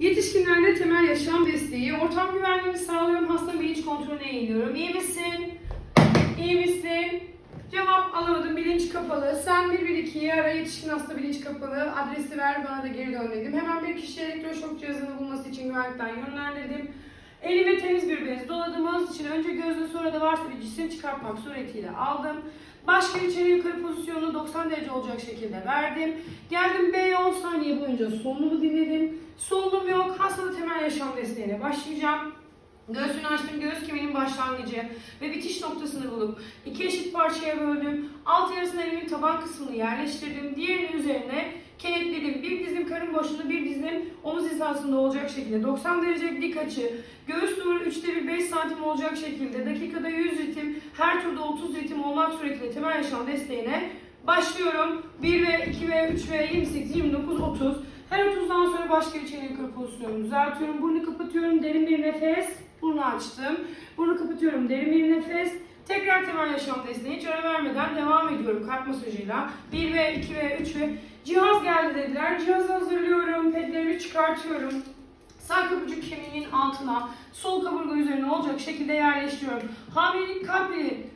Yetişkinlerde temel yaşam desteği, ortam güvenliğini sağlıyorum, hasta bilinç kontrolüne eğiliyorum. İyi misin? İyi misin? Cevap alamadım, bilinç kapalı. Sen 112'yi ara, yetişkin hasta bilinç kapalı. Adresi ver, bana da geri dön dedim. Hemen bir kişiye elektroşok cihazını bulması için güvenlikten yönlendirdim. Elime temiz bir bez doladığımız için önce gözle sonra da varsa bir cisim çıkartmak suretiyle aldım. Başka içeri yukarı pozisyonunu 90 derece olacak şekilde verdim. Geldim B'ye 10 saniye boyunca solunumu dinledim. Solunum Hastada temel yaşam desteğine başlayacağım. Göğsünü açtım, göğüs kemiğinin başlangıcı ve bitiş noktasını bulup iki eşit parçaya böldüm. Alt yarısına elimin taban kısmını yerleştirdim. Diğerinin üzerine kenetledim. Bir dizim karın boşluğunda, bir dizim omuz hizasında olacak şekilde. 90 derece dik açı. Göğüs duvarı 3'te bir 5 santim olacak şekilde. Dakikada 100 ritim, her turda 30 ritim olmak suretiyle temel yaşam desteğine başlıyorum. 1 ve 2 ve 3 ve 28, 29, 30. Her 30'dan sonra başka çene yukarı pozisyonumu düzeltiyorum. Burnu kapatıyorum. Derin bir nefes. Burnu açtım. Burnu kapatıyorum. Derin bir nefes. Tekrar temel yaşam desteği hiç ara vermeden devam ediyorum kalp masajıyla. 1 ve 2 ve 3 ve cihaz geldi dediler. Cihazı hazırlıyorum. Pedlerimi çıkartıyorum. Sağ kapıcık kemiğinin altına, sol kaburga üzerine olacak şekilde yerleştiriyorum. Hamilelik kalp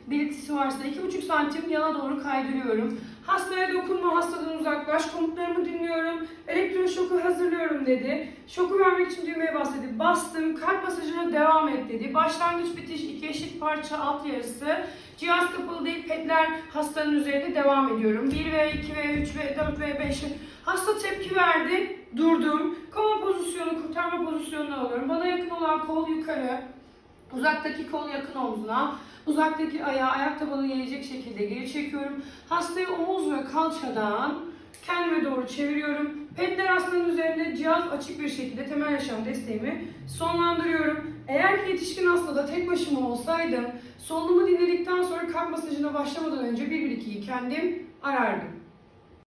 belirtisi varsa 2,5 santim yana doğru kaydırıyorum. Hastaya dokunma, hastadan uzaklaş, komutlarımı dinliyorum. Elektroşoku hazırlıyorum dedi. Şoku vermek için düğmeye bas dedi. Bastım, kalp masajına devam et dedi. Başlangıç bitiş iki eşit parça alt yarısı. Cihaz kapalı değil, petler hastanın üzerinde devam ediyorum. 1 ve 2 ve 3 ve 4 ve 5. Hasta tepki verdi, durdum. Koma pozisyonu, kurtarma pozisyonunu alıyorum. Bana yakın olan kol yukarı, uzaktaki kol yakın omzuna, uzaktaki ayağı ayak tabanı gelecek şekilde geri çekiyorum. Hastayı omuz ve kalçadan kendime doğru çeviriyorum. Petler hastanın üzerinde cihaz açık bir şekilde temel yaşam desteğimi sonlandırıyorum. Eğer ki yetişkin hastada tek başıma olsaydım, solunumu dinledikten sonra kalp masajına başlamadan önce 1-1-2'yi kendim arardım.